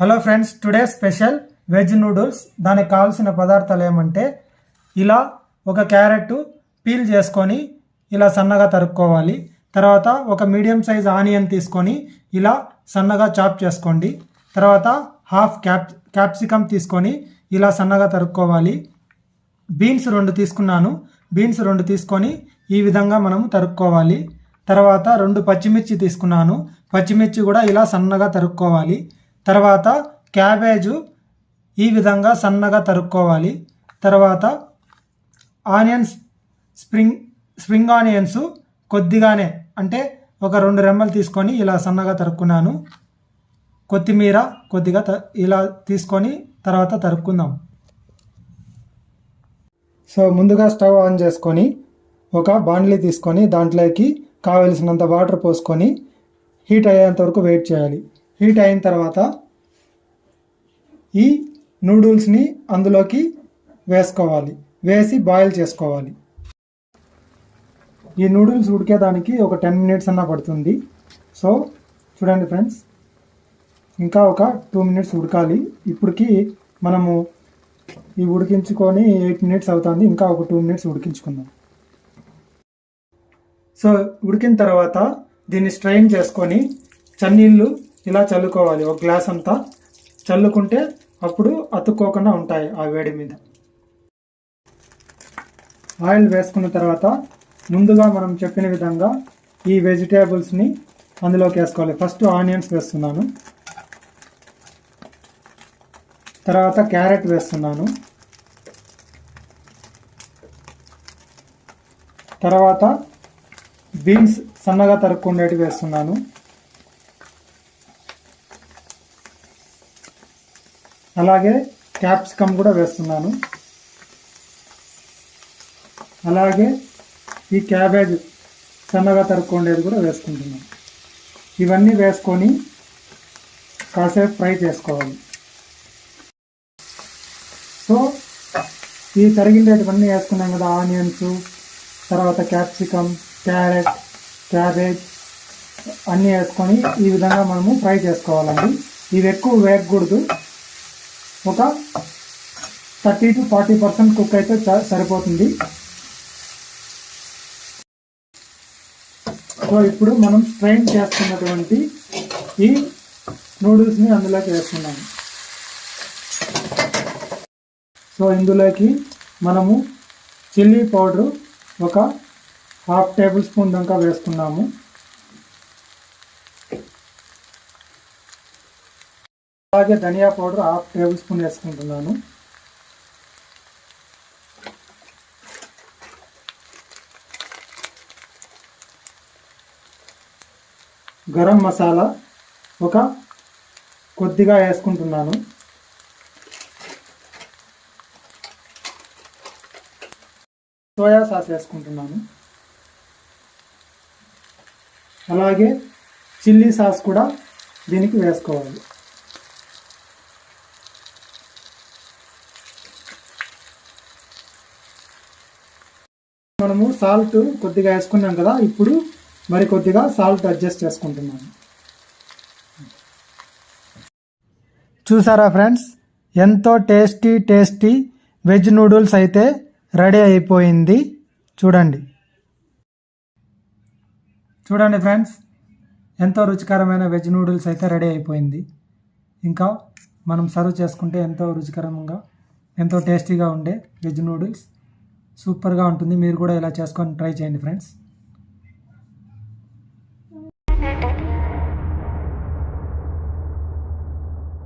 Hello friends today special veg noodles దానికి కావాల్సిన పదార్థాలు ఏమంటే ఇలా ఒక క్యారెట్ పీల్ చేసుకొని ఇలా సన్నగా తరుక్కోవాలి. తర్వాత ఒక మీడియం సైజ్ ఆనియన్ తీసుకొని ఇలా సన్నగా చాప్ చేసుకోండి. తర్వాత హాఫ్ క్యాప్ క్యాప్సికమ్ తీసుకొని ఇలా సన్నగా తరుక్కోవాలి. బీన్స్ రెండు తీసుకున్నాను. బీన్స్ రెండు తీసుకొని ఈ విధంగా మనము తరుక్కోవాలి. తర్వాత రెండు పచ్చిమిర్చి తీసుకున్నాను. పచ్చిమిర్చి కూడా ఇలా సన్నగా తరుక్కోవాలి. తర్వాత క్యాబేజు ఈ విధంగా సన్నగా తరుక్కోవాలి. తర్వాత ఆనియన్స్ స్ప్రింగ్ స్ప్రింగ్ ఆనియన్స్ కొద్దిగానే అంటే ఒక రెండు రెమ్మలు తీసుకొని ఇలా సన్నగా తరుక్కున్నాను. కొత్తిమీర కొద్దిగా త ఇలా తీసుకొని తర్వాత తరుక్కుందాం. సో ముందుగా స్టవ్ ఆన్ చేసుకొని ఒక బాండ్లీ తీసుకొని దాంట్లోకి కావలసినంత వాటర్ పోసుకొని హీట్ అయ్యేంత వరకు వెయిట్ చేయాలి. హీట్ అయిన తర్వాత ఈ నూడిల్స్ని అందులోకి వేసుకోవాలి. వేసి బాయిల్ చేసుకోవాలి. ఈ నూడిల్స్ ఉడికేదానికి ఒక టెన్ మినిట్స్ అన్నా పడుతుంది. సో చూడండి ఫ్రెండ్స్ ఇంకా ఒక టూ మినిట్స్ ఉడకాలి. ఇప్పటికి మనము ఈ ఉడికించుకొని ఎయిట్ మినిట్స్ అవుతుంది. ఇంకా ఒక టూ మినిట్స్ ఉడికించుకుందాం. సో ఉడికిన తర్వాత దీన్ని స్ట్రైన్ చేసుకొని చన్నీళ్ళు ఇలా చల్లుకోవాలి. ఒక గ్లాస్ అంతా చల్లుకుంటే అప్పుడు అతుక్కోకుండా ఉంటాయి ఆ వేడి మీద. ఆయిల్ వేసుకున్న తర్వాత ముందుగా మనం చెప్పిన విధంగా ఈ వెజిటేబుల్స్ని అందులోకి వేసుకోవాలి. ఫస్ట్ ఆనియన్స్ వేస్తున్నాను. తర్వాత క్యారెట్ వేస్తున్నాను. తర్వాత బీన్స్ సన్నగా తరుక్కుండేటి వేస్తున్నాను. అలాగే క్యాప్సికమ్ కూడా వేస్తున్నాను. అలాగే ఈ క్యాబేజ్ సన్నగా తరుక్కుండేది కూడా వేసుకుంటున్నాను. ఇవన్నీ వేసుకొని కాసేపు ఫ్రై చేసుకోవాలి. సో ఈ తరిగిండేటివన్నీ వేసుకున్నాం కదా ఆనియన్స్ తర్వాత క్యాప్సికమ్ క్యారెట్ క్యాబేజ్ అన్నీ వేసుకొని ఈ విధంగా మనము ఫ్రై చేసుకోవాలండి. ఇవి ఎక్కువ వేగకూడదు. ఒక thirty to forty percent cook అయితే చ- సరిపోతుంది. సో ఇప్పుడు మనం స్ట్రైన్ చేస్తున్నటువంటి ఈ నూడిల్స్ని అందులోకి వేస్తున్నాము సో ఇందులోకి మనము చిల్లీ పౌడరు ఒక హాఫ్ టేబుల్ స్పూన్ దాకా వేసుకున్నాము అలాగే ధనియా పౌడర్ హాఫ్ టేబుల్ స్పూన్ వేసుకుంటున్నాను. గరం మసాలా ఒక కొద్దిగా వేసుకుంటున్నాను. సోయా సాస్ వేసుకుంటున్నాను. అలాగే చిల్లీ సాస్ కూడా దీనికి వేసుకోవాలి. మనము సాల్ట్ కొద్దిగా వేసుకున్నాం కదా ఇప్పుడు మరి కొద్దిగా సాల్ట్ అడ్జస్ట్ చేసుకుంటున్నాను చూసారా ఫ్రెండ్స్ ఎంతో టేస్టీ టేస్టీ వెజ్ నూడిల్స్ అయితే రెడీ అయిపోయింది. చూడండి. చూడండి ఫ్రెండ్స్ ఎంతో రుచికరమైన వెజ్ నూడిల్స్ అయితే రెడీ అయిపోయింది. ఇంకా మనం సర్వ్ చేసుకుంటే ఎంతో రుచికరంగా ఎంతో టేస్టీగా ఉండే వెజ్ నూడిల్స్ సూపర్గా ఉంటుంది. మీరు కూడా ఇలా చేసుకొని ట్రై చేయండి ఫ్రెండ్స్.